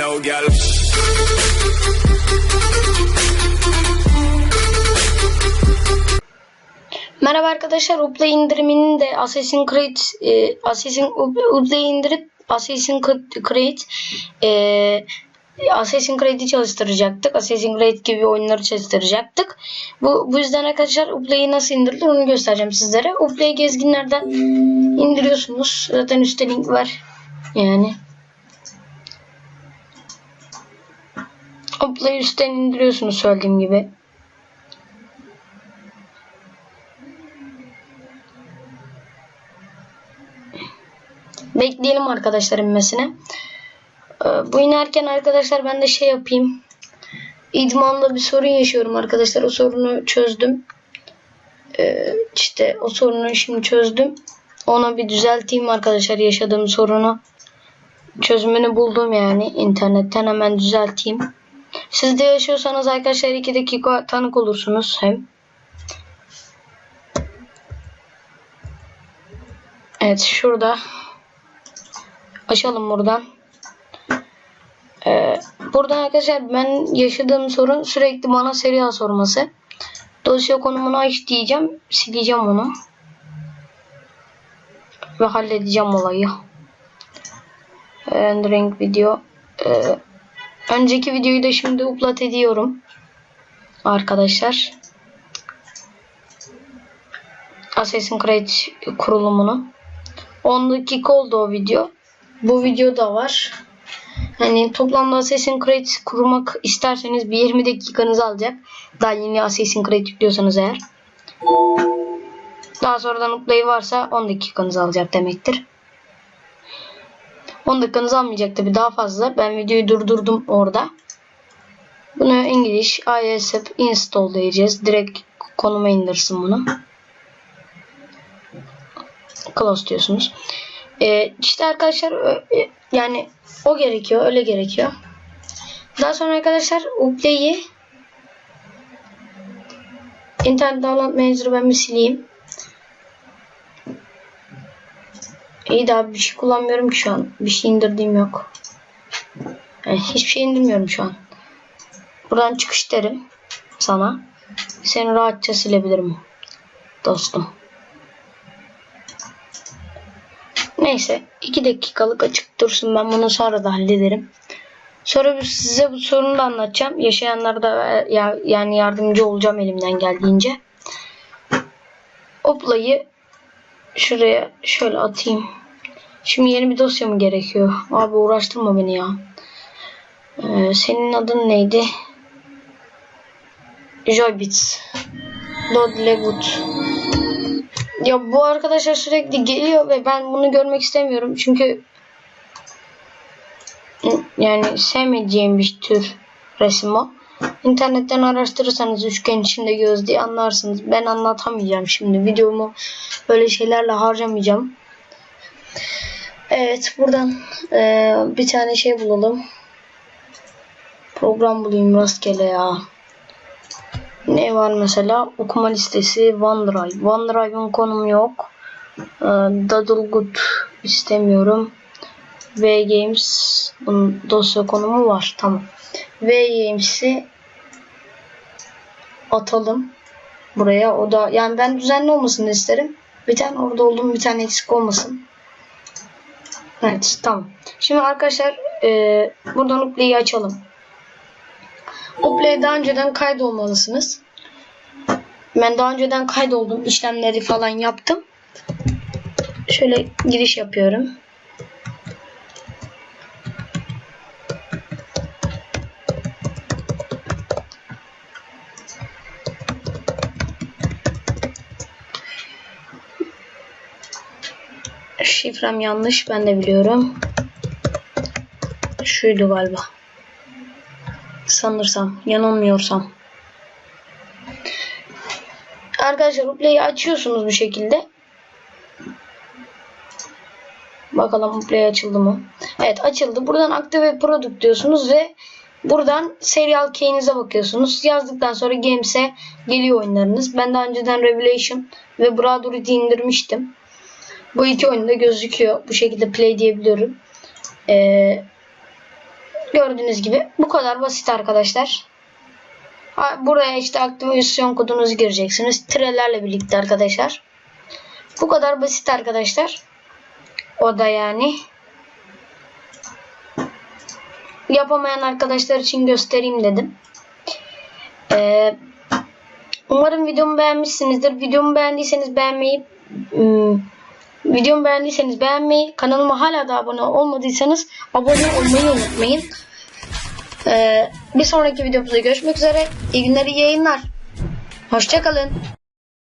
now, girl. Merhaba arkadaşlar, Uplay indiriminin de Assassin's Creed e, Assassin's Uplay indirip Assassin's Creed e, Assassin's Creed'i çalıştıracaktık. Assassin's Creed gibi oyunları çalıştıracaktık. Bu, bu yüzden arkadaşlar Uplay'i nasıl indirilir onu göstereceğim sizlere. Uplay gezginlerden indiriyorsunuz. Zaten üstte link var. Yani. Uplay'i üstten indiriyorsunuz söylediğim gibi. Bekleyelim arkadaşlar inmesine. Ee, Bu inerken arkadaşlar ben de şey yapayım. İdmanla bir sorun yaşıyorum arkadaşlar. O sorunu çözdüm. Ee, işte o sorunu şimdi çözdüm. Ona bir düzelteyim arkadaşlar yaşadığım sorunu. Çözümünü buldum yani. internetten hemen düzelteyim. Siz de yaşıyorsanız arkadaşlar 2 dakika tanık olursunuz hem. Evet şurada açalım buradan. Ee, buradan arkadaşlar ben yaşadığım sorun sürekli bana serial sorması. Dosya konumunu aç diyeceğim. Sileceğim onu. Ve halledeceğim olayı. Rendering video. Ee, önceki videoyu da şimdi upload ediyorum. Arkadaşlar. Assassin's Creed kurulumunu. 10 dakika oldu o video. Bu video da var. Hani toplamda Assassin's Creed kurmak isterseniz bir 20 dakikanızı alacak. Daha yeni Assassin's Creed yüklüyorsanız eğer. Daha sonradan uplayı varsa 10 dakikanızı alacak demektir. 10 dakikanızı almayacak tabi daha fazla. Ben videoyu durdurdum orada. Bunu İngiliz ISF install diyeceğiz. Direkt konuma indirsin bunu. Close diyorsunuz. Ee, işte arkadaşlar e, yani o gerekiyor. Öyle gerekiyor. Daha sonra arkadaşlar Uplay'i internet download manager'ı ben bir sileyim. İyi daha bir şey kullanmıyorum ki şu an. Bir şey indirdiğim yok. Yani hiçbir şey indirmiyorum şu an. Buradan çıkış derim sana. Seni rahatça silebilirim dostum. Neyse 2 dakikalık açık dursun ben bunu sonra da hallederim. Sonra size bu sorunu da anlatacağım. Yaşayanlara da ya, yani yardımcı olacağım elimden geldiğince. Oplayı şuraya şöyle atayım. Şimdi yeni bir dosya mı gerekiyor? Abi uğraştırma beni ya. Ee, senin adın neydi? Joybits. Dodlewood. Ya bu arkadaşlar sürekli geliyor ve ben bunu görmek istemiyorum. Çünkü yani sevmeyeceğim bir tür resim o. İnternetten araştırırsanız üçgen içinde göz diye anlarsınız. Ben anlatamayacağım şimdi. Videomu böyle şeylerle harcamayacağım. Evet buradan e, bir tane şey bulalım. Program bulayım rastgele ya. Ne var mesela? Okuma listesi OneDrive. OneDrive'ın konumu yok. Ee, Daddlegood istemiyorum. V Games bunun dosya konumu var. Tamam. V Games'i atalım buraya. O da yani ben düzenli olmasını isterim. Bir tane orada olduğum bir tane eksik olmasın. Evet tamam. Şimdi arkadaşlar e, buradan Uplay'i açalım. Uplay'e daha önceden kaydolmalısınız. Ben daha önceden kaydoldum. işlemleri falan yaptım. Şöyle giriş yapıyorum. Şifrem yanlış. Ben de biliyorum. Şuydu galiba. Sanırsam. Yanılmıyorsam. Arkadaşlar Uplay'i açıyorsunuz bu şekilde. Bakalım Uplay açıldı mı? Evet açıldı. Buradan Active Product diyorsunuz ve buradan Serial Key'inize bakıyorsunuz. Yazdıktan sonra Games'e geliyor oyunlarınız. Ben daha önceden Revelation ve Brotherhood'u indirmiştim. Bu iki oyunda gözüküyor. Bu şekilde play diyebiliyorum. Ee, Gördüğünüz gibi bu kadar basit arkadaşlar. Buraya işte aktivasyon kodunuzu gireceksiniz. Tirelerle birlikte arkadaşlar. Bu kadar basit arkadaşlar. O da yani. Yapamayan arkadaşlar için göstereyim dedim. Ee, umarım videomu beğenmişsinizdir. Videomu beğendiyseniz beğenmeyi ım, videomu beğendiyseniz beğenmeyi, kanalıma hala da abone olmadıysanız abone olmayı unutmayın. Ee, bir sonraki videomuzda görüşmek üzere. İyi günler, iyi yayınlar. Hoşçakalın.